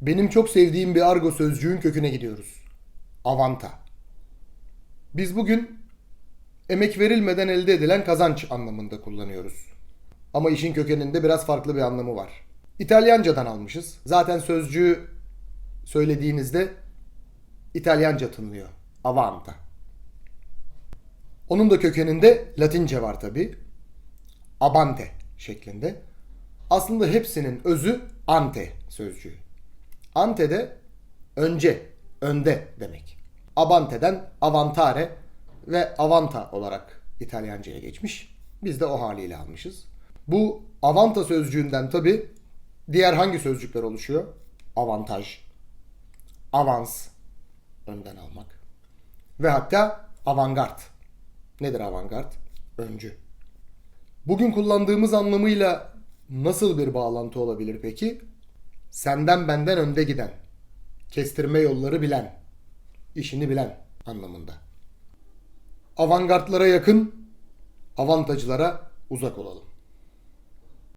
Benim çok sevdiğim bir argo sözcüğün köküne gidiyoruz. Avanta. Biz bugün emek verilmeden elde edilen kazanç anlamında kullanıyoruz. Ama işin kökeninde biraz farklı bir anlamı var. İtalyancadan almışız. Zaten sözcüğü söylediğinizde İtalyanca tınlıyor. Avanta. Onun da kökeninde Latince var tabi. Abante şeklinde. Aslında hepsinin özü ante sözcüğü. Ante de önce, önde demek. Abante'den avantare ve avanta olarak İtalyanca'ya geçmiş. Biz de o haliyle almışız. Bu avanta sözcüğünden tabi diğer hangi sözcükler oluşuyor? Avantaj, avans, önden almak. Ve hatta avantgard. Nedir avantgard? Öncü. Bugün kullandığımız anlamıyla nasıl bir bağlantı olabilir peki? Senden benden önde giden, kestirme yolları bilen, işini bilen anlamında. Avantgardlara yakın, avantajlara uzak olalım.